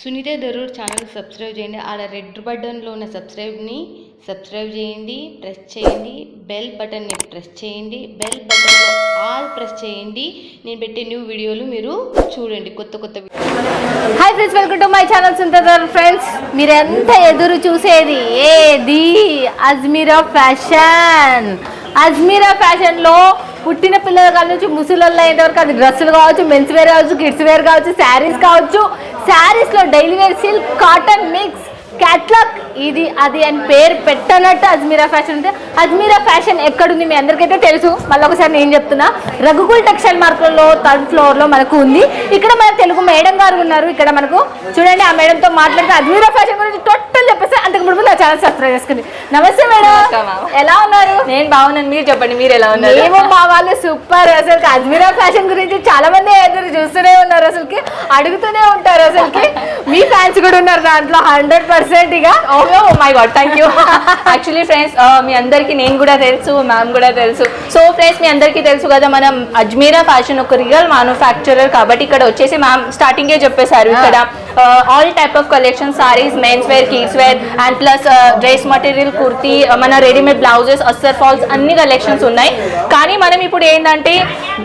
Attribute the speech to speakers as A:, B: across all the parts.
A: Sunitha Darur channel subscribe చేయండి. ఆడ red బటన్లో ఉన్న సబ్స్క్రైబ్ని సబ్స్క్రైబ్ చేయండి. ప్రెస్ చేయండి. బెల్ బటన్ని ప్రెస్ చేయండి. బెల్ బటన్లో ఆల్ ప్రెస్ చేయండి. నేను పెట్టే న్యూ వీడియోలు మీరు చూడండి. కొత్త కొత్త
B: hi friends welcome to my channel Suthar friends మీరు ఎంత ఎదురు చూసేది? ఏది? అజ్మీరా ఫ్యాషన్. అజ్మీరా ఫ్యాషన్లో పుట్టిన పిల్లల కాడ నుంచి ముసలి అయ్యేంత వరకు అది డ్రెస్సులు కావచ్చు మెన్స్ వేర్ కావచ్చు కిడ్స్ వేర్ కావచ్చు శారీస్ కావచ్చు శారీస్లో daily wear silk cotton mix catalogue ఇది అది అని పేరు పెట్టనట్టు అజ్మీరా ఫ్యాషన్ ఉంది అజ్మీరా ఫ్యాషన్ ఎక్కడుంది మీ అందరికైతే తెలుసు. మళ్ళీ ఒకసారి నేను చెప్తున్నా. రఘుకుల్ టెక్స్టైల్ మార్కెట్లో థర్డ్ ఫ్లోర్లో మనకు ఉంది. ఇక్కడ మన తెలుగు మేడం గారు ఉన్నారు. ఇక్కడ మనకు చూడండి ఆ మేడంతో మాట్లాడితే అజ్మీరా ఫ్యాషన్ గురించి టోటల్ చెప్పేసి అంతకు ముందు నా ఛానల్ సబ్స్క్రైబ్ చేసుకుంది నమస్తే మేడం. ఎలా ఉన్నారు?
C: నేను బాగున్నాను. మీరు చెప్పండి మీరు ఎలా ఉన్నారు?
B: మేము మా వాళ్ళు సూపర్. అసలు అజ్మీరా ఫ్యాషన్ గురించి చాలా మంది ఎదురు చూస్తూనే ఉన్నారు అసలుకి. అడుగుతూనే ఉంటారు అసలుకి. మీ ఫ్యాన్స్ కూడా ఉన్నారు దాంట్లో. Hundred percent
C: oh my god thank you actually friends మీ అందరికీ నేను కూడా తెలుసు మ్యామ్ కూడా తెలుసు. సో ఫ్రెండ్స్ మీ అందరికీ తెలుసు కదా మనం అజ్మీరా ఫ్యాషన్ ఒక రియల్ మ్యానుఫ్యాక్చరర్ కాబట్టి ఇక్కడ వచ్చేసి మ్యామ్ స్టార్టింగే చెప్పేశారు ఇక్కడ. All type of collection saris men's wear kids wear and plus dress material kurti మన రెడీమేడ్ బ్లౌజెస్ అస్సర్ ఫాల్స్ అన్ని కలెక్షన్స్ ఉన్నాయి. కానీ మనం ఇప్పుడు ఏంటంటే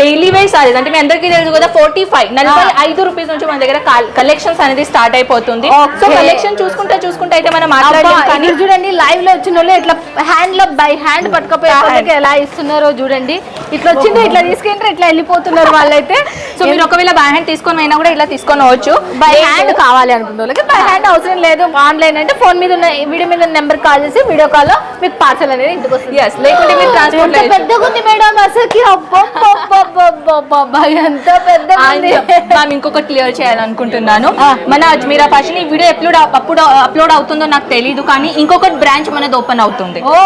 C: డైలీ వేర్ సారీస్ అంటే మీ అందరికీ తెలుసు కదా ఫోర్టీ ఫైవ్ నలభై ఐదు రూపీస్ నుంచి మన దగ్గర కలెక్షన్స్ అనేది స్టార్ట్ అయిపోతుంది. సో. కలెక్షన్ చూసుకుంటే చూసుకుంటే అయితే మనం మాట్లాడలేం
B: చూడండి లైవ్లో వచ్చిన వాళ్ళు ఇట్లా హ్యాండ్లో బై హ్యాండ్ పట్టుకపోయే ఎలా ఇస్తున్నారో చూడండి. ఇట్లా వచ్చిండ్రు ఇట్లా తీసుకుంటారు ఇట్లా వెళ్ళిపోతున్నారు వాళ్ళైతే.
C: సో మీరు ఒకవేళ బై హ్యాండ్ తీసుకొని అయినా కూడా ఇలా తీసుకొని వచ్చు
B: బై హ్యాండ్ కావాలి అనుకున్న వాళ్ళకి బై హ్యాండ్ అవసరం లేదు. ఆన్లైన్ అంటే ఫోన్ మీద ఉన్న వీడియో మీద నెంబర్ కాల్ చేసి వీడియో కాల్లో మీకు పార్సల్ అనేది ఇంటికి వస్తుంది.
C: Yes, లేకుంటే మీరు ట్రాన్స్పోర్ట్
B: ఎంత పెద్దగా ఉంది మేడం అసలుకి? ఎంత ఉంది
C: మ్యామ్ ఇంకొకటి క్లియర్ చేయాలనుకుంటున్నాను. మన అజ్మీరా ఫ్యాషన్ ఈ వీడియో అప్లోడ్ అప్పుడు అప్లోడ్ అవుతుందో నాకు తెలియదు కానీ ఇంకొకటి బ్రాంచ్ మనది ఓపెన్ అవుతుంది.
B: ఓ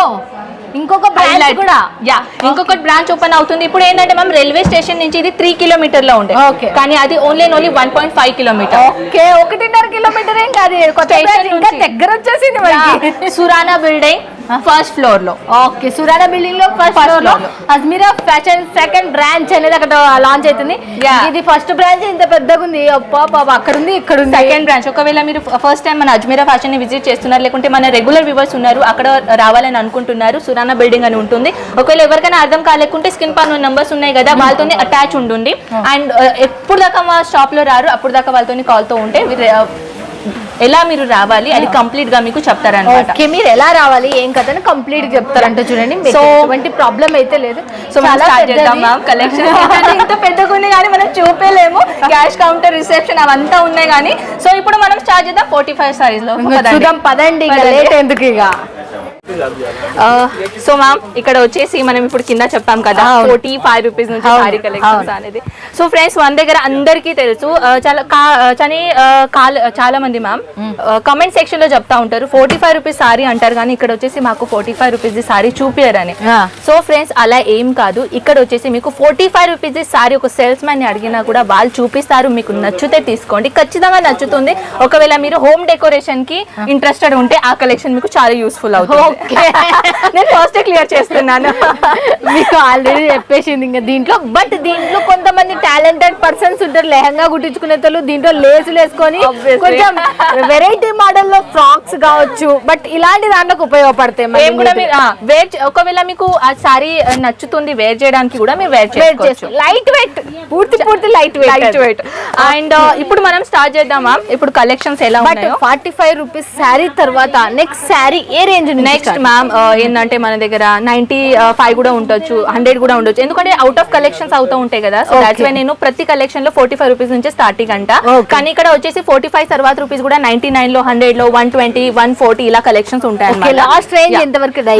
B: ఇంకొక బ్రాంచ్. కూడా.
C: యా ఇంకొకటి బ్రాంచ్ ఓపెన్ అవుతుంది. ఇప్పుడు ఏంటంటే మ్యామ్ రైల్వే స్టేషన్ నుంచి ఇది త్రీ కిలోమీటర్లో ఉండే.
B: Okay.
C: కానీ అది only only one point five kilometre
B: okay ఒకటిన్నర కిలోమీటర్ ఏం కాదు కొత్త ఇంకా. దగ్గర వచ్చేసింది
C: సురానా బిల్డింగ్ ఫస్ట్ ఫ్లోర్లో.
B: ఓకే సురానా బిల్డింగ్లో ఫస్ట్
C: ఫ్లోర్లో.
B: అజ్మీరా ఫ్యాషన్ సెకండ్ బ్రాంచ్ అనేది అక్కడ లాంచ్ అవుతుంది.
C: Yeah.
B: ఇది ఫస్ట్ బ్రాంచ్ ఇంత పెద్దగా ఉంది. బాబా అక్కడ ఉంది ఇక్కడ ఉంది
C: సెకండ్ బ్రాంచ్ ఒకవేళ మీరు ఫస్ట్ టైం మన అజ్మీరా ఫ్యాషన్ని విజిట్ చేస్తున్నారు లేకుంటే మన రెగ్యులర్ వ్యూవర్స్ ఉన్నారు అక్కడ రావాలని అనుకుంటున్నారు సురానా బిల్డింగ్ అని ఉంటుంది. ఒకవేళ ఎవరికైనా అర్థం కాలేకుంటే స్కిన్ పైన నంబర్స్ ఉన్నాయి కదా వాళ్ళతో అటాచ్ ఉండండి. అండ్ ఎప్పుడు దాకా మా షాప్లో రారు అప్పుడు దాకా వాళ్ళతో కాల్తో ఉంటే uh, ఎలా మీరు రావాలి? అది కంప్లీట్గా మీకు చెప్తారనమాట.
B: ఓకే మీరు ఎలా రావాలి? ఏం కథని కంప్లీట్ చెప్తారంట చూడండి. సో ఎటువంటి ప్రాబ్లం అయితే లేదు.
C: సో
B: చాలా
C: చేద్దాం. మ్యామ్ కలెక్షన్ ఇంత పెద్దగా ఉంది కానీ మనం చూపేలేము. క్యాష్ కౌంటర్ రిసెప్షన్ అవంతా ఉన్నాయి కానీ. సో ఇప్పుడు మనం స్టార్ట్ చేద్దాం ఫోర్టీ ఫైవ్
B: సైజ్లో చూద్దాం పదండి. లేట్ ఎందుకు ఇక?
C: సో మ్యామ్ ఇక్కడ వచ్చేసి మనం ఇప్పుడు కింద చెప్పాం కదా. ఫోర్టీ ఫైవ్ రూపీస్ నుంచి సారీ కలెక్షన్స్. అనేది. సో ఫ్రెండ్స్ మన దగ్గర అందరికీ తెలుసు. ఆ, చాలా ఆ, చాలా ఆ, కాల- చాలా మంది మ్యామ్ కమెంట్ సెక్షన్లో చెప్తా ఉంటారు. ఫోర్టీ ఫైవ్ రూపీస్ సారీ అంటారు కానీ ఇక్కడ వచ్చేసి మాకు ఫోర్టీ ఫైవ్ రూపీస్ సారీ చూపియరని
B: ఆ.
C: సో ఫ్రెండ్స్ అలా ఏం కాదు. ఇక్కడ వచ్చేసి మీకు ఫోర్టీ ఫైవ్ రూపీస్ సారీ ఒక సేల్స్ మ్యాన్ని అడిగినా కూడా వాళ్ళు చూపిస్తారు. మీకు నచ్చితే తీసుకోండి. ఖచ్చితంగా నచ్చుతుంది. ఒకవేళ మీరు హోమ్ డెకరేషన్కి ఇంట్రెస్టెడ్ ఉంటే ఆ కలెక్షన్ మీకు చాలా యూస్ఫుల్ అవుతుంది. నేను ఫస్ట్ క్లియర్ చేస్తున్నాను.
B: మీకు ఆల్రెడీ చెప్పేసింది ఇంకా దీంట్లో బట్ దీంట్లో కొంతమంది టాలెంటెడ్ పర్సన్స్ ఉంటారు. లెహంగా కుట్టించుకునే వాళ్ళు దీంట్లో లేసులు వేసుకొని. కొంచెం వెరైటీ మోడల్లో ఫ్రాక్స్ కావచ్చు. బట్ ఇలాంటి దాంట్లోకి ఉపయోగపడతాయి
C: ఏం కూడా వేర్ ఒకవేళ మీకు ఆ సారీ నచ్చుతుంది వేర్ చేయడానికి కూడా మీరు వేర్ చేసుకోవచ్చు.
B: లైట్ వెయిట్ పూర్తి పూర్తి light
C: light
B: weight
C: weight and ఇప్పుడు మనం స్టార్ట్ చేద్దామా ఇప్పుడు కలెక్షన్స్ ఎలా
B: బట్
C: ఉన్నాయో.
B: ఫార్టీ ఫైవ్ రూపీస్ శారీ తర్వాత నెక్స్ట్ శారీ ఏ రేంజ్
C: నెక్స్ట్ మ్యామ్ ఏంటంటే మన దగ్గర నైన్టీ ఫైవ్ కూడా ఉండొచ్చు హండ్రెడ్ కూడా ఉండొచ్చు. ఎందుకంటే అవుట్ ఆఫ్ కలెక్షన్స్ అవుతూ ఉంటాయి కదా. సో దాట్స్ వై నేను ప్రతి కలెక్షన్లో ఫోర్టీ ఫైవ్ రూపీస్ నుంచి స్టార్టింగ్ అంట. కానీ ఇక్కడ వచ్చేసి ఫోర్టీ ఫైవ్ తర్వాత రూపీస్ కూడా నైన్టీ నైన్లో హండ్రెడ్లో వన్ ట్వంటీ వన్ ఫోర్టీ ఇలా కలెక్షన్స్ ఉంటాయి
B: last range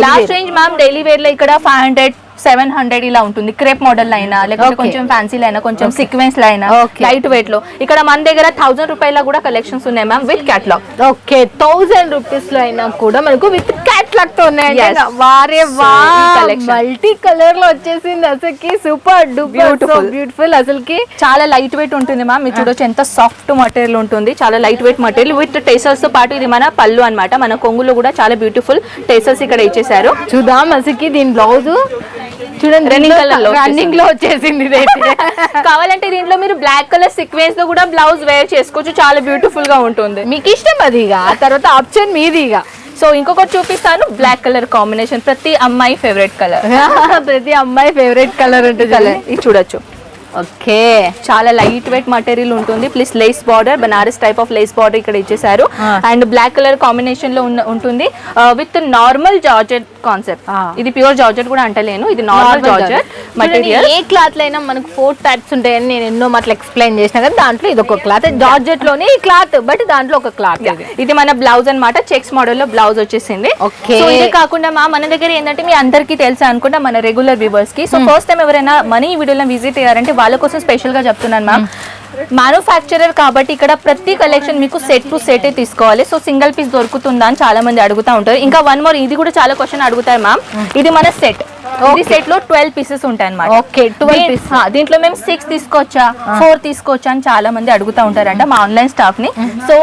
C: last? Range ma'am daily వేర్లో ఇక్కడ ఫైవ్ హండ్రెడ్ సెవెన్ హండ్రెడ్ ఇలా ఉంటుంది. క్రేప్ మోడల్ అయినా లేకపోతే. కొంచెం ఫ్యాన్సీ అయినా కొంచెం సీక్వెన్స్ అయినా. లైట్ వెయిట్లో. ఇక్కడ మన దగ్గర థౌసండ్ రూపాయల కూడా కలెక్షన్స్ ఉన్నాయి ma'am with catalogue
B: okay thousand రూపీస్లో అయినా కూడా మనకు విత్ క్యాట్లాగ్తో ఉన్నాయండి.
C: Yes.
B: వారే వా. మల్టీ కలర్లో వచ్చేసింది అసలుకి. Super
C: Beautiful.
B: బ్యూటిఫుల్ అసలుకి.
C: చాలా లైట్ వెయిట్ ఉంటుంది మ్యామ్ మీరు చూడొచ్చు ఎంత సాఫ్ట్ మటీరియల్ ఉంటుంది. చాలా లైట్ వెయిట్ మటీరియల్ విత్ టేసర్స్తో పాటు ఇది మన పళ్ళు అన్నమాట. మన కొంగులో కూడా చాలా బ్యూటిఫుల్ టేసర్స్ ఇక్కడ ఇచ్చేసారు
B: చూద్దాం అసలుకి దీని బ్లౌజ్ చూడండి
C: రన్నింగ్
B: కలర్లో రన్నింగ్లో వచ్చేసింది
C: కావాలంటే దీంట్లో మీరు బ్లాక్ కలర్ సీక్వెన్స్తో కూడా బ్లౌజ్ వేర్ చేసుకోవచ్చు. చాలా బ్యూటిఫుల్గా ఉంటుంది.
B: మీకు ఇష్టం అది ఇక. ఆ తర్వాత ఆప్షన్ మీది ఇక.
C: సో ఇంకొకటి చూపిస్తాను. బ్లాక్ కలర్ కాంబినేషన్ ప్రతి అమ్మాయి ఫేవరెట్ కలర్
B: ప్రతి అమ్మాయి ఫేవరెట్ కలర్ ఉంటుంది.
C: కలర్ ఇది చూడొచ్చు.
B: ఓకే.
C: చాలా లైట్ వెయిట్ మటీరియల్ ఉంటుంది. Plus lace border Banaras type of lace border ఇక్కడ ఇచ్చేసారు. అండ్ బ్లాక్ కలర్ కాంబినేషన్లో ఉంటుంది. With normal georgette concept. ఇది ప్యూర్ జార్జెట్ కూడా అంటలేను. ఇది నార్మల్ జార్జెట్ మటీరియల్.
B: ఏ క్లాత్ అయినా మనకు ఫోర్ టైప్స్ ఉంటాయని నేను ఎన్నో మాటలు ఎక్స్ప్లెయిన్ చేసిన కదా దాంట్లో ఇది ఒక క్లాత్. జార్జెట్లోనే ఈ క్లాత్ బట్ దాంట్లో ఒక క్లాత్. ఇది
C: మన బ్లౌజ్ అన్నమాట. చెక్స్ మోడల్లో బ్లౌజ్ వచ్చేసింది. సో ఇదే కాకుండా మా మన దగ్గర ఏంటంటే మీ అందరికీ తెలుసా అనుకుంటా మన రెగ్యులర్ వ్యూవర్స్కి. సో ఫస్ట్ టైం ఎవరైనా మన వీడియోలో విజిట్ అయ్యారంటే వాళ్ళ కోసం స్పెషల్గా చెప్తున్నాను మ్యామ్ మ్యానుఫ్యాక్చరర్ కాబట్టి ఇక్కడ ప్రతి కలెక్షన్ మీకు సెట్ టు సెట్ తీసుకోవాలి. సో సింగిల్ పీస్ దొరుకుతుందా అని చాలా మంది అడుగుతా ఉంటారు. ఇంకా వన్ మోర్ ఇది కూడా చాలా క్వశ్చన్ అడుగుతారు మ్యామ్ ఇది మన సెట్ ఇది సెట్లో ట్వెల్వ్ పీసెస్ ఉంటాయి
B: 12
C: దీ-
B: pieces.
C: ఆ, దీంట్లో మేము సిక్స్ తీసుకోవచ్చా? ఫోర్ తీసుకోవచ్చా అని చాలా మంది అడుగుతా ఉంటారంట మా ఆన్లైన్ స్టాఫ్ని. సో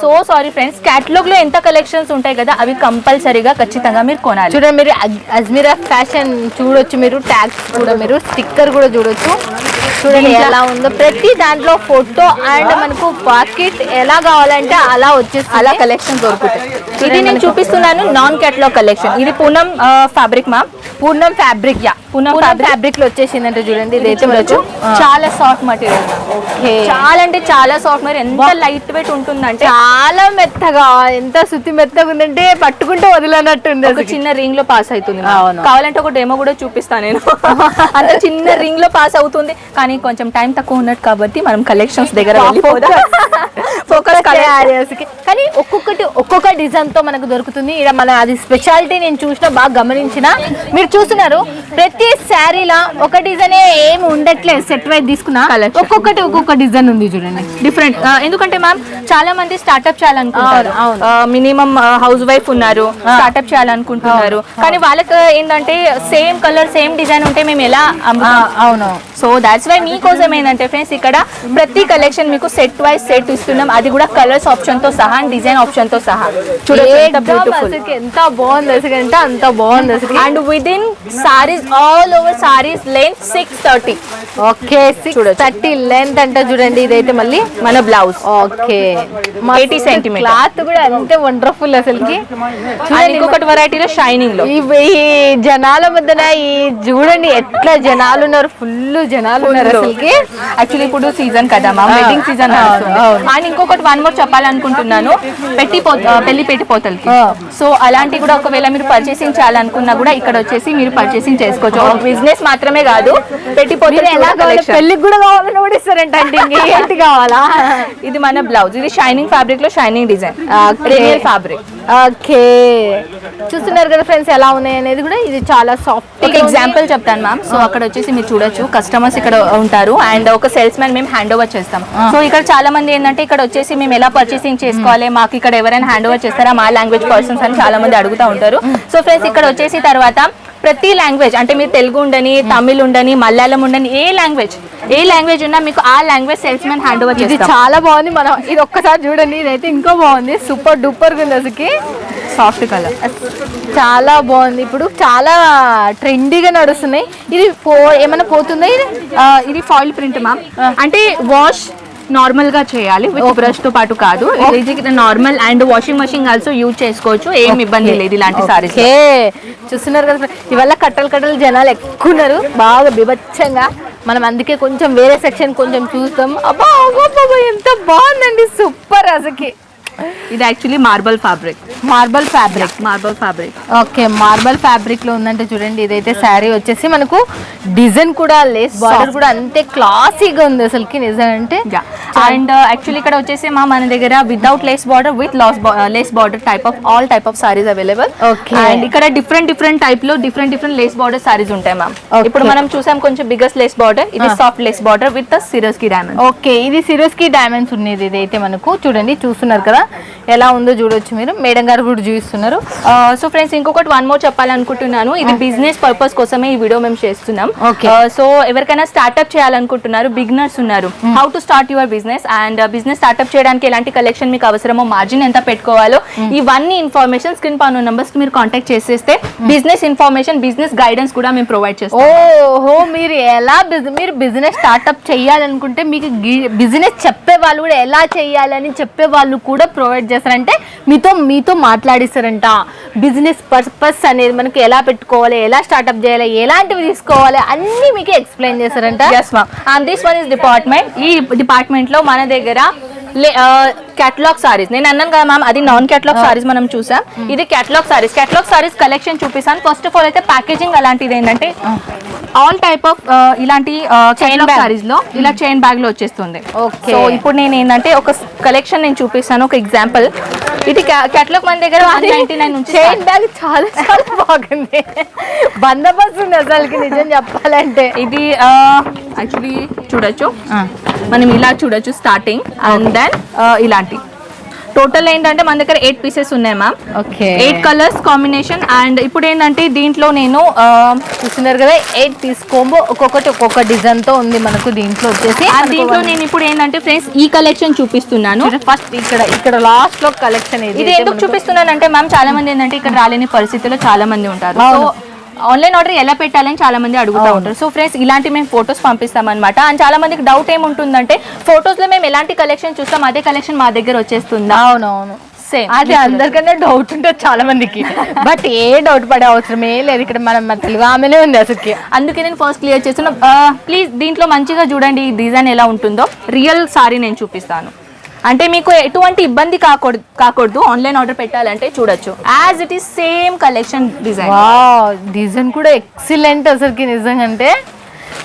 C: సో సారీ ఫ్రెండ్స్ క్యాటలాగ్లో ఎంత కలెక్షన్స్ ఉంటాయి కదా అవి కంపల్సరీగా ఖచ్చితంగా మీరు కొనాలి.
B: చూడండి మీరు అజ్- అజ్మీరా ఫ్యాషన్ చూడొచ్చు మీరు ట్యాగ్స్ కూడా మీరు స్టిక్కర్ కూడా చూడొచ్చు. చూడండి ఎలా ఉందో. ప్రతి దాంట్లో ఫోటో అండ్ మనకు పాకెట్ ఎలా కావాలంటే అలా వచ్చేసి
C: అలా కలెక్షన్ దొరుకుతాయి. ఇది నేను చూపిస్తున్నాను నాన్ క్యాటలాగ్ కలెక్షన్ ఇది Poonam fabric ma'am
B: Purnam fabric yeah
C: Poonam.
B: ఫ్యాబ్రిక్లో వచ్చేసిందంటే చూడండి ఇదైతే
C: చూడొచ్చు.
B: మనకు
C: చాలా సాఫ్ట్ మెటీరియల్ చాలా అంటే చాలా సాఫ్ట్ మెటీరియల్ ఎంత లైట్ వెయిట్ ఉంటుందంటే
B: చాలా మెత్తగా ఎంత శుతి మెత్తగా ఉందంటే పట్టుకుంటే వదలనట్టుంది
C: ఒక చిన్న రింగ్లో పాస్ అవుతుంది. కావాలంటే ఒక డెమో కూడా చూపిస్తాను నేను. అంత చిన్న రింగ్లో పాస్ అవుతుంది. కానీ కొంచెం టైం తక్కువ ఉన్నట్టు కాబట్టి మనం కలెక్షన్స్ దగ్గర ఫోకస్
B: కానీ ఒక్కొక్కటి ఒక్కొక్క డిజైన్తో మనకు దొరుకుతుంది. ఇక్కడ మన అది స్పెషాలిటీ నేను చూసిన బాగా గమనించిన. మీరు చూస్తున్నారు ప్రతి శారీలా ఒక డిజైన్ ఏమి ఉండట్లేదు. సెట్ వైజ్ తీసుకున్నా. ఒక్కొక్కటి ఒక్కొక్క డిజైన్ ఉంది చూడండి.
C: డిఫరెంట్ ఎందుకంటే మ్యామ్ చాలా మంది స్టార్ట్అప్ చేయాలనుకుంటారు. మినిమం హౌస్ వైఫ్ ఉన్నారు స్టార్ట్అప్ చేయాలనుకుంటున్నారు. కానీ వాళ్ళకి ఏంటంటే సేమ్ కలర్ సేమ్ డిజైన్ ఉంటే మేము ఎలా
B: అవును
C: సో దాట్స్ వై మీకోసం ఏంటంటే ఫ్రెండ్స్ ఇక్కడ ప్రతి కలెక్షన్ మీకు సెట్ వైజ్ సెట్ ఇస్తున్నాం. అది కూడా కలర్స్ ఆప్షన్తో సహా డిజైన్ ఆప్షన్తో సహా. చూడండి ఎంత
B: ఎంత బాగుంది అసలు అంత బాగుంది అసలు
C: and with in saris all over saris length six thirty
B: okay six thirty length అంటే చూడండి ఇదైతే మళ్ళీ
C: మన బ్లౌజ్.
B: Okay
C: 80 centimeter.
B: క్లాత్ కూడా అంతే వండర్ఫుల్ అసలుకి.
C: ఇంకొకటి వెరైటీలో షైనింగ్లో.
B: ఈ జనాల మధ్యన ఈ చూడండి ఎట్లా జనాలు ఉన్నారు ఫుల్ జనాలు ఉన్నారు అసలుకి.
C: యాక్చువల్లీ ఇప్పుడు సీజన్ కదా మా వెడ్డింగ్ సీజన్. అండ్ ఇంకొకటి వన్ మోర్ చెప్పాలనుకుంటున్నాను. పెట్టి పెళ్ళి పెట్టిపోతలకి. సో అలాంటి కూడా ఒకవేళ మీరు పర్చేసింగ్ చేయాలనుకున్నా కూడా ఇక్కడ వచ్చేసి మీరు పర్చేసింగ్ చేసుకోవచ్చు. బిజినెస్ మాత్రమే కాదు
B: మీరు
C: పెట్టిపోతలు
B: ఎలా కావాలి? కూడా కావాలని కూడా ఇస్తారంట కావాలా?
C: ఇది మన బ్లౌజ్ ఇది షైనింగ్ ఫ్యాబ్రిక్లో షైనింగ్ డిజైన్ ఫ్యాబ్రిక్
B: ఓకే. చూస్తున్నారు కదా ఫ్రెండ్స్ ఎలా ఉన్నాయి అనేది కూడా ఇది చాలా సాఫ్ట్
C: ఒక ఎగ్జాంపుల్ చెప్తాను మ్యామ్ సో అక్కడ వచ్చేసి మీరు చూడొచ్చు. కస్టమర్స్ ఇక్కడ ఉంటారు. అండ్ ఒక సేల్స్ మ్యాన్ మేము హ్యాండ్ ఓవర్ చేస్తాం సో ఇక్కడ చాలా మంది ఏంటంటే ఇక్కడ వచ్చేసి మేము ఎలా పర్చేసింగ్ చేసుకోవాలి? మాకు ఇక్కడ ఎవరైనా హ్యాండ్ ఓవర్ చేస్తారా? మా లాంగ్వేజ్ పర్సన్స్ అని చాలా మంది అడుగుతూ ఉంటారు. సో ఫ్రెండ్స్ ఇక్కడ వచ్చేసి తర్వాత ప్రతి లాంగ్వేజ్ అంటే మీరు తెలుగు ఉండని తమిళ్ ఉండని మలయాళం ఉండని ఏ లాంగ్వేజ్ ఏ లాంగ్వేజ్ ఉన్నా మీకు ఆ language salesman hand over
B: ఇది చాలా బాగుంది. మనం ఇది ఒక్కసారి చూడండి. ఇదైతే ఇంకో బాగుంది. సూపర్ డూపర్ ఉంది అసలుకి.
C: సాఫ్ట్ కలర్
B: చాలా బాగుంది. ఇప్పుడు చాలా ట్రెండీగా నడుస్తున్నాయి. ఇది పో ఏమైనా పోతుందా ఇది?
C: ఇది ఫాయిల్ ప్రింట్ మ్యామ్ అంటే వాష్ నార్మల్గా చేయాలి విత్ బ్రష్తో పాటు కాదు. Normal and washing machine also use చేసుకోవచ్చు ఏం ఇబ్బంది లేదు ఇలాంటి సారీస్
B: చూస్తున్నారు కదా? ఇవల్ల కట్టలు కట్టలు జనాలు ఎక్కువ ఉన్నారు. బాగా బిభత్సంగా. మనం అందుకే కొంచెం వేరే సెక్షన్ కొంచెం చూస్తాం. అబ్బా ఎంత బాగుందండి సూపర్ అసలుకి.
C: ఇది actually marble fabric
B: marble fabric
C: marble fabric
B: okay marble ఫ్యాబ్రిక్లో ఉందంటే చూడండి ఇదైతే శారీ వచ్చేసి మనకు డిజైన్ కూడా లేస్ బార్డర్ కూడా అంతే క్లాసీగా ఉంది అసలుకి నిజం అంటే.
C: అండ్ యాక్చువల్లీ uh, ఇక్కడ వచ్చేసి మా మన దగ్గర without lace border with lace lace border type of all type of saris available
B: Okay.
C: And ఇక్కడ డిఫరెంట్ డిఫరెంట్ టైప్లో different different lace border saris ఉంటాయి మ్యామ్. ఇప్పుడు మనం చూసాం కొంచెం బిగ్గెస్ట్ లేస్ బార్డర్ ఇది soft lace border with Swarovski diamond
B: okay ఇది Swarovski diamonds ఉన్నది ఇదైతే మనకు. చూడండి చూస్తున్నారు కదా. ఎలా ఉందో చూడొచ్చు మీరు. మేడం గారు కూడా చూపిస్తున్నారు.
C: సో ఫ్రెండ్స్ ఇంకొకటి వన్ మోర్ చెప్పాలనుకుంటున్నాను. ఇది బిజినెస్ పర్పస్ కోసమే ఈ వీడియో మేము చేస్తున్నాం. సో ఎవరికైనా స్టార్ట్అప్ చేయాలనుకుంటున్నారు బిగినర్స్ ఉన్నారు how to start your business and business startup చేయడానికి ఎలాంటి కలెక్షన్ మీకు అవసరమో మార్జిన్ ఎంత పెట్టుకోవాలో ఇవన్నీ ఇన్ఫర్మేషన్ స్క్రీన్ పైన నెంబర్స్ మీరు కాంటాక్ట్ చేసేస్తే బిజినెస్ ఇన్ఫర్మేషన్ బిజినెస్ గైడెన్స్ కూడా మేము ప్రొవైడ్ చేస్తాం.
B: ఓహో మీరు ఎలా బిజ- మీరు బిజినెస్ స్టార్ట్అప్ చేయాలనుకుంటే మీకు బిజినెస్ చెప్పే వాళ్ళు కూడా ఎలా చేయాలని చెప్పే వాళ్ళు కూడా ప్రొవైడ్ చేస్తారంటే మీతో మీతో మాట్లాడిస్తారంట. బిజినెస్ పర్పస్ అనేది మనకి ఎలా పెట్టుకోవాలి ఎలా స్టార్ట్అప్ చేయాలి ఎలాంటివి తీసుకోవాలి అన్నీ మీకు ఎక్స్ప్లెయిన్ చేస్తారంట.
C: Yes ma'am and this one is department ఈ డిపార్ట్మెంట్లో మన దగ్గర క్యాటలాగ్ సారీస్ నేను అన్నాను కదా మ్యామ్ అది నాన్ క్యాటలాగ్ సారీస్ మనం చూసాం. ఇది catalogue saris catalogue saris collection చూపిస్తాను. ఫస్ట్ ఆఫ్ ఆల్ అయితే ప్యాకేజింగ్ అలాంటిది ఏంటంటే ఆల్ టైప్ ఆఫ్ ఇలాంటి చైన్. సారీస్లో ఇలా చైన్ బ్యాగ్లో వచ్చేస్తుంది. సో ఇప్పుడు నేను ఏంటంటే ఒక కలెక్షన్ నేను చూపిస్తాను ఒక ఎగ్జాంపుల్ ఇది క్యాటలాగ్ మన దగ్గర వన్ నైన్టీ నైన్ నుంచి
B: చైన్ బ్యాగ్ చాలా చాలా బాగుంది. బందోబస్తు ఉంది అసలుకి నిజం చెప్పాలంటే.
C: ఇది యాక్చువల్లీ చూడొచ్చు. మనం ఇలా చూడొచ్చు స్టార్టింగ్ అండ్ దెన్ ఇలాంటి. టోటల్ ఏంటంటే మన దగ్గర ఎయిట్ పీసెస్ ఉన్నాయి ma'am
B: okay
C: eight colours combination and ఇప్పుడు ఏంటంటే దీంట్లో నేను ఆ,
B: చూస్తున్నారు కదా ఎయిట్ తీసుకోబో ఒక్కొక్కటి ఒక్కొక్క డిజైన్తో ఉంది మనకు దీంట్లో వచ్చేసి.
C: దీంట్లో నేను ఇప్పుడు ఏంటంటే ఫ్రెండ్స్ ఈ కలెక్షన్ చూపిస్తున్నాను.
B: ఫస్ట్ ఇక్కడ ఇక్కడ లాస్ట్లో కలెక్షన్ ఇది
C: ఎందుకు చూపిస్తున్నానంటే మ్యామ్ చాలా మంది ఏంటంటే ఇక్కడ రాలేని పరిస్థితిలో చాలా మంది ఉంటారు. ఆన్లైన్ ఆర్డర్ ఎలా పెట్టాలని చాలా మంది అడుగుతూ ఉంటారు. సో ఫ్రెండ్స్ ఇలాంటి మేము ఫొటోస్ పంపిస్తాం అనమాట అండ్ చాలా మందికి డౌట్ ఏముంటుందంటే ఫొటోస్లో మేము ఎలాంటి కలెక్షన్ చూస్తాం అదే కలెక్షన్ మా దగ్గర వచ్చేస్తుందా?
B: అవునవును.
C: సేమ్
B: అది అందరికన్నా డౌట్ ఉంటుంది చాలా మందికి బట్ ఏ డౌట్ పడే అవసరమే లేదు. ఇక్కడ మనం తెలుగు ఆమెనే ఉంది అసలుకి.
C: అందుకే నేను ఫస్ట్ క్లియర్ చేస్తున్నా. ప్లీజ్ దీంట్లో మంచిగా చూడండి ఈ డిజైన్ ఎలా ఉంటుందో. రియల్ సారీ నేను చూపిస్తాను. అంటే మీకు ఎటువంటి ఇబ్బంది కాకూడదు కాకూడదు. ఆన్లైన్ ఆర్డర్ పెట్టాలంటే చూడొచ్చు. As it is same collection design
B: design కూడా ఎక్సలెంట్ అసలుకి నిజంగా అంటే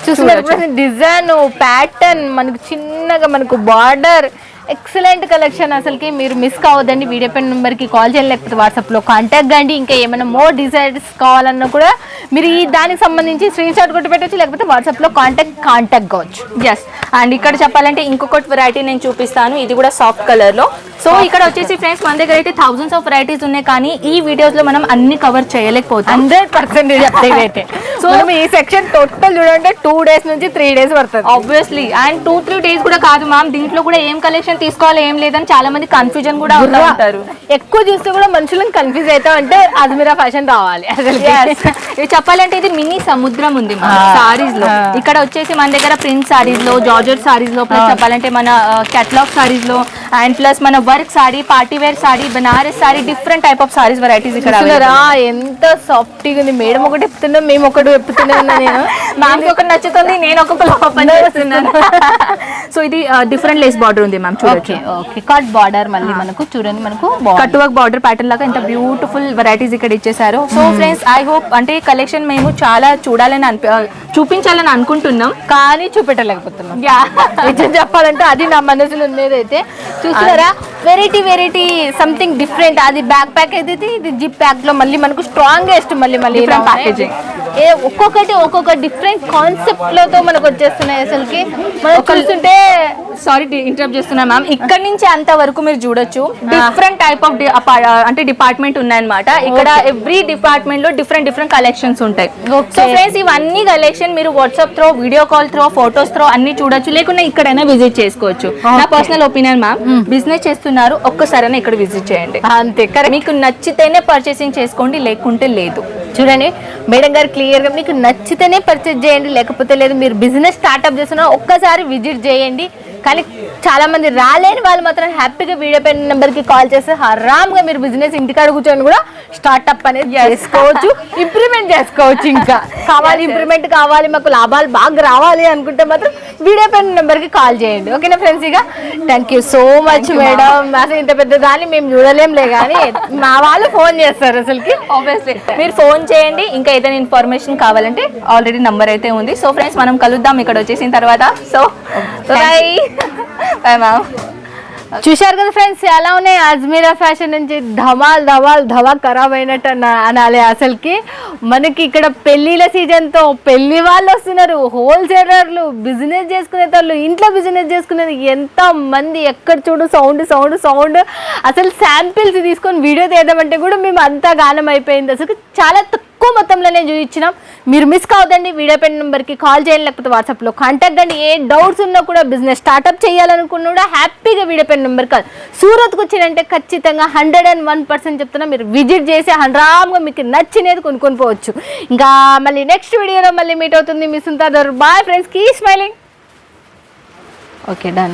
B: చూసినప్పుడు డిజైన్ ప్యాటర్న్ మనకు చిన్నగా మనకు బార్డర్ ఎక్సలెంట్ కలెక్షన్ అసలుకి మీరు మిస్ కావద్దండి. వీడియో పెన్ నెంబర్కి కాల్ చేయండి లేకపోతే వాట్సాప్లో కాంటాక్ట్ కండి. ఇంకా ఏమైనా మోర్ డిజైన్స్ కావాలన్నా కూడా మీరు ఈ దానికి సంబంధించి స్క్రీన్ షాట్ కొట్టి పెట్టచ్చు లేకపోతే వాట్సాప్లో కాంటాక్ట్ కాంటాక్ట్ కావచ్చు.
C: ఎస్ అండ్ ఇక్కడ చెప్పాలంటే ఇంకొకటి వెరైటీ నేను చూపిస్తాను. ఇది కూడా సాఫ్ట్ కలర్లో సో ఇక్కడ వచ్చేసి ఫ్రెండ్స్ మన దగ్గర అయితే థౌసండ్స్ ఆఫ్ వెరైటీస్ ఉన్నాయి కానీ ఈ వీడియోస్లో మనం అన్ని కవర్ చేయలేకపోతాం.
B: హండ్రెడ్ పర్సెంట్ చెప్తే ఇదైతే సో ఈ సెక్షన్ టోటల్ చూడండి టూ డేస్ నుంచి త్రీ డేస్ పడుతుంది.
C: Obviously and two three days కూడా కాదు మ్యామ్ దీంట్లో కూడా ఏం కలెక్షన్ తీసుకోవాలి ఏం లేదని చాలా మంది కన్ఫ్యూజన్ కూడా అవుతా ఉంటారు.
B: ఎక్కువ చూస్తే కూడా మనుషులను కన్ఫ్యూజ్ అవుతా అంటే అజ్మీరా ఫ్యాషన్ రావాలి.
C: ఇది చెప్పాలంటే ఇది మినీ సముద్రం ఉంది.
B: సారీస్లో.
C: ఇక్కడ వచ్చేసి మన దగ్గర ప్రింట్ సారీస్లో జార్జెట్ సారీస్లో ప్లస్ చెప్పాలంటే మన కేటలాగ్ సారీస్లో అండ్ ప్లస్ మన work sari party wear sari Banaras sari different type of saris varieties ఇక్కడ
B: ఎంత సాఫ్ట్గా ఉంది. మేడం ఒకటి చెప్తున్నాం మేము ఒకటి చెప్తూనే ఉన్నా నేను.
C: మ్యామ్ ఒకటి నచ్చుతుంది నేను ఒక్కొక్క ఓపెన్ చేస్తున్నాను. సో ఇది డిఫరెంట్ లేస్ బార్డర్ ఉంది మ్యామ్ చూడొచ్చు.
B: ఓకే కట్ బార్డర్ మళ్ళీ మనకు చూడండి మనకు.
C: కట్ వర్క్ బార్డర్ ప్యాటర్న్ లాగా ఇంత బ్యూటిఫుల్ వెరైటీస్ ఇక్కడ ఇచ్చేసారు సో ఫ్రెండ్స్ ఐ హోప్ అంటే కలెక్షన్ మేము చాలా చూడాలని అనిపి ఆ, చూపించాలని అనుకుంటున్నాం.
B: కానీ చూపెట్టలేకపోతున్నాం. నిజం చెప్పాలంటే అది నా మనసులో అయితే చూస్తున్నారా? వెరైటీ వెరైటీ సంథింగ్ డిఫరెంట్ అది బ్యాక్ ప్యాక్ అయితే ఇది జిప్ ప్యాక్లో మళ్ళీ మనకు స్ట్రాంగెస్ట్ మళ్ళీ మళ్ళీ
C: packaging.
B: ఏ ఒక్కొక్కటి ఒక్కొక్క డిఫరెంట్ కాన్సెప్ట్లతో మనకు వచ్చేస్తున్నాయి అసలుకి. మనం చూస్తుంటే
C: సారీ ఇంటరప్ట్ చేస్తున్నా మ్యామ్ ఇక్కడ నుంచి అంత వరకు మీరు చూడొచ్చు. డిఫరెంట్ టైప్ ఆఫ్ అంటే డిపార్ట్మెంట్ ఉన్నాయన్నమాట ఇక్కడ ఎవ్రీ డిపార్ట్మెంట్లో డిఫరెంట్ డిఫరెంట్ కలెక్షన్స్ ఉంటాయి. సో ఫ్రెండ్స్ ఇవన్నీ కలెక్షన్ మీరు WhatsApp through video call through photos through అన్ని చూడొచ్చు. లేకుండా ఇక్కడైనా విజిట్ చేసుకోవచ్చు. నా పర్సనల్ ఒపీనియన్ మ్యామ్ బిజినెస్ చేస్తున్నారు ఒక్కసారైనా ఇక్కడ విజిట్ చేయండి.
B: అంతే
C: మీకు నచ్చితేనే పర్చేసింగ్ చేసుకోండి లేకుంటే లేదు.
B: చూడండి. మేడం గారు క్లియర్గా మీకు నచ్చితేనే పర్చేజ్ చేయండి లేకపోతే లేదు మీరు బిజినెస్ స్టార్ట్అప్ చేస్తున్నా ఒక్కసారి విజిట్ చేయండి. కానీ చాలా మంది రాలేని వాళ్ళు మాత్రం హ్యాపీగా వీడియో పెన్ నెంబర్కి కాల్ చేస్తే హరామ్గా మీరు బిజినెస్ ఇంటికాడ కూర్చొని కూడా స్టార్ట్అప్ అనేది చేసుకోవచ్చు ఇంప్రూవ్మెంట్ చేసుకోవచ్చు ఇంకా. కావాలి ఇంప్రూవ్మెంట్ కావాలి మాకు లాభాలు బాగా రావాలి అనుకుంటే మాత్రం వీడియో పెన్ నెంబర్కి కాల్ చేయండి. ఓకేనా ఫ్రెండ్స్? ఇక thank you so much madam అసలు ఇంత పెద్ద దాన్ని మేము చూడలేంలే కానీ మా వాళ్ళు ఫోన్ చేస్తారు అసలుకి.
C: ఆబ్వియస్లీ మీరు ఫోన్ చేయండి ఇంకా ఏదైనా ఇన్ఫర్మేషన్ కావాలంటే ఆల్రెడీ నంబర్ అయితే ఉంది. సో ఫ్రెండ్స్ మనం కలుద్దాం. ఇక్కడ వచ్చేసిన తర్వాత. సో బాయ్ బాయ్ మ్యామ్
B: చూశారు కదా ఫ్రెండ్స్ ఎలా ఉన్నాయి? అజ్మీరా ఫ్యాషన్ నుంచి ధమాల్ ధమాల్ ధవా ఖరాబ్ అయినట్టు అన్న అనాలి అసలుకి. మనకి ఇక్కడ పెళ్ళిళ్ళ సీజన్తో పెళ్ళి వాళ్ళు వస్తున్నారు. హోల్సేలర్లు బిజినెస్ చేసుకునే వాళ్ళు ఇంట్లో బిజినెస్ చేసుకునేది ఎంత మంది ఎక్కడ చూడు సౌండ్ సౌండ్ సౌండ్. అసలు శాంపిల్స్ తీసుకొని వీడియో తీద్దామంటే కూడా మేము అంతా గానం అయిపోయింది అసలు చాలా తక్కువ మొత్తంలోనే చూపించినాం మీరు మిస్ కావద్దండి వీడియో పెన్ నెంబర్కి కాల్ చేయండి లేకపోతే వాట్సాప్లో కాంటాక్ట్ అండి ఏ డౌట్స్ ఉన్నా కూడా బిజినెస్ స్టార్ట్అప్ చేయాలనుకున్నా కూడా హ్యాపీగా వీడియో పెన్ నెంబర్ కాల్. సూరత్కి వచ్చినంటే ఖచ్చితంగా హండ్రెడ్ అండ్ వన్ పర్సెంట్ చెప్తున్నా. మీరు విజిట్ చేసి హండ్రామ్గా మీకు నచ్చినది కొనుక్కొని పోవచ్చు. ఇంకా మళ్ళీ నెక్స్ట్ వీడియోలో మళ్ళీ మీట్ అవుతుంది మీ సుంతాదర్ bye friends keep smiling okay done